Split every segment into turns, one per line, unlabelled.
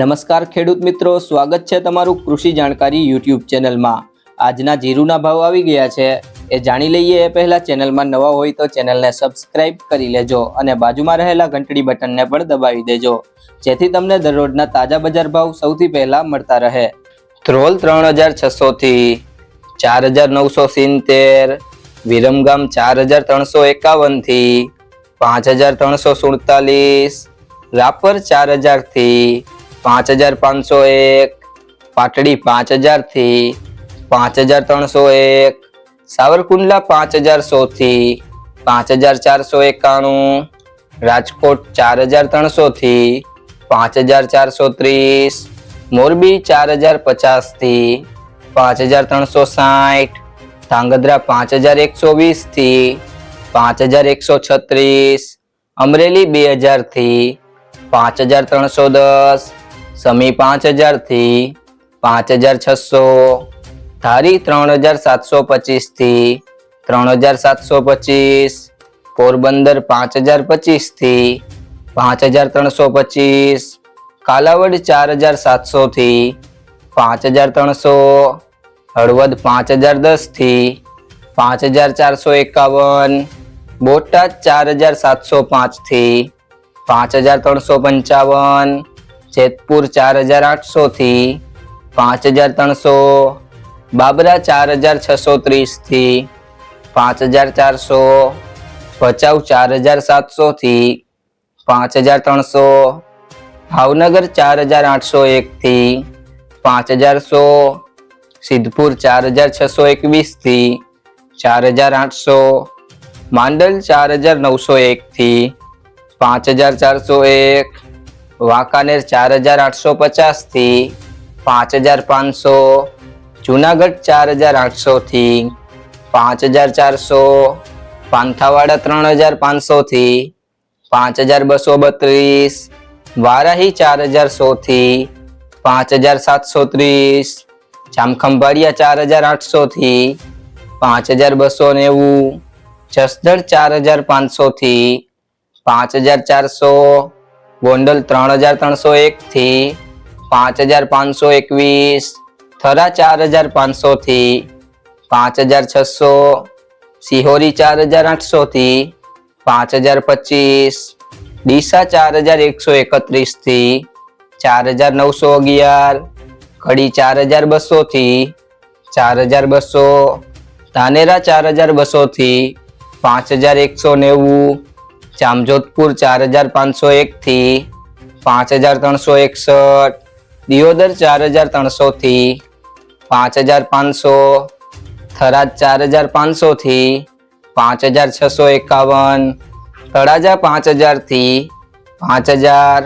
નમસ્કાર ખેડૂત મિત્રો, સ્વાગત છે તમારું કૃષિ જાણકારી યુટ્યુબ ચેનલમાં. આજના જીરુના ભાવ આવી ગયા છે. એ જાણી લઈએ એ પહેલાં ચેનલમાં નવા હોય તો ચેનલને સબસ્ક્રાઇબ કરી લેજો અને બાજુમાં રહેલા ઘંટડી બટનને પણ દબાવી દેજો. જેથી તમને દરરોજના તાજા બજાર ભાવ સૌથી પહેલાં મળતા રહે. ધ્રોલ ત્રણ હજાર છસોથી ચાર હજાર નવસો સિત્તેર, વિરમગામ ચાર હજાર ત્રણસો એકાવનથી પાંચ હજાર ત્રણસો સુડતાલીસ, રાપર ચાર હજારથી પાંચ હજાર પાંચસો એક, પાટડી પાંચ હજારથી પાંચ હજાર ત્રણસો એક, સાવરકુંડલા પાંચ હજાર સો થી પાંચ હજાર ચારસો એકાણું, રાજકોટ ચાર હજાર ત્રણસો થી પાંચ હજાર ચારસો ત્રીસ, મોરબી ચાર હજાર પચાસથી પાંચ હજાર ત્રણસો સાઠ, ધાંગધ્રા પાંચ હજાર એકસો વીસથી પાંચ હજાર એકસો છત્રીસ, અમરેલી બે હજારથી પાંચ હજાર ત્રણસો દસ સમી પાંચ હજારથી પાંચ હજાર છસો, ધારી ત્રણ હજાર સાતસો પચીસથી ત્રણ હજાર સાતસો પચીસ, પોરબંદર પાંચ હજાર પચીસથી પાંચ હજાર ત્રણસો પચીસ, કાલાવડ ચાર હજાર સાતસો થી પાંચ હજાર ત્રણસો, હળવદ પાંચ હજાર દસથી પાંચ હજાર ચારસો એકાવન, બોટાદ ચાર હજાર સાતસો પાંચથી પાંચ હજાર ત્રણસો પંચાવન જેતપુર ચાર હજાર આઠસો થી પાંચ હજાર ત્રણસો, બાબરા ચાર હજાર છસો ત્રીસથી પાંચ હજાર ચારસો, ભચાઉ ચાર હજાર સાતસો થી પાંચ હજાર ત્રણસો, ભાવનગર ચાર હજાર આઠસો એક થી પાંચ હજાર સો સિદ્ધપુર ચાર હજાર છસો એકવીસથી ચાર હજાર આઠસો, માંડલ ચાર હજાર નવસો એક થી પાંચ હજાર ચારસો એક વાંકાનેર ચાર હજાર આઠસો પચાસથી પાંચ હજાર પાંચસો, જુનાગઢ ચાર હજાર આઠસોથી પાંચ હજાર ચારસો, પાંથાવાડા ત્રણ હજાર પાંચસોથી પાંચ હજાર બસો બત્રીસ, વારાહી ચાર હજાર સોથી પાંચ હજાર સાતસો ત્રીસ, જામખંભાળિયા ચાર હજાર આઠસોથી પાંચ હજાર બસો નેવું, જસદણ ચાર હજાર પાંચસોથી પાંચ હજાર ચારસો ગોંડલ ત્રણ હજાર ત્રણસો એકથી પાંચ હજાર પાંચસો એકવીસ, થરા ચાર હજાર પાંચસોથી પાંચ હજાર છસો, સિહોરી ચાર હજાર આઠસોથી પાંચ હજાર પચીસ, ડીસા ચાર હજાર એકસો એકત્રીસથી ચાર હજાર નવસો અગિયાર, કડી ચાર હજાર બસોથી ચાર હજાર બસો, ધાનેરા ચાર હજાર બસોથી પાંચ હજાર એકસો નેવું જામજોધપુર ચાર હજાર પાંચસો એક થી પાંચ હજાર ત્રણસો એકસઠ, દિયોદર ચાર હજાર ત્રણસો થી પાંચ હજાર પાંચસો, થરાદ ચાર હજાર પાંચસો થી પાંચ હજાર છસો એકાવન, તળાજા પાંચ હજારથી પાંચ હજાર,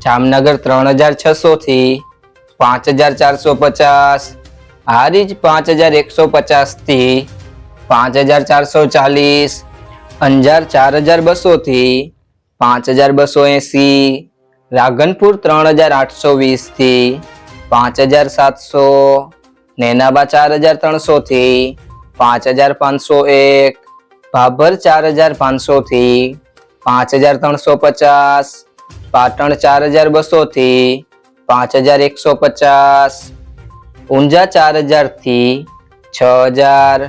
જામનગર ત્રણ હજાર છસો થી પાંચ હજાર ચારસો પચાસ, હારીજ પાંચ હજાર એકસો પચાસથી પાંચ હજાર ચારસો ચાલીસ અંજાર ચાર હજાર બસો થી પાંચ હજાર બસો એસી રાધનપુર ત્રણ હજાર આઠસો વીસથી પાંચ હજાર સાતસો, નેનાબા ચાર હજાર ત્રણસો થી પાંચ હજાર પાંચસો એક, ભાભર ચાર હજાર પાંચસો થી પાંચ હજાર ત્રણસો પચાસ, પાટણ ચાર હજાર બસો થી પાંચ હજાર એકસો પચાસ, ઊંઝા ચાર હજારથી છ હજાર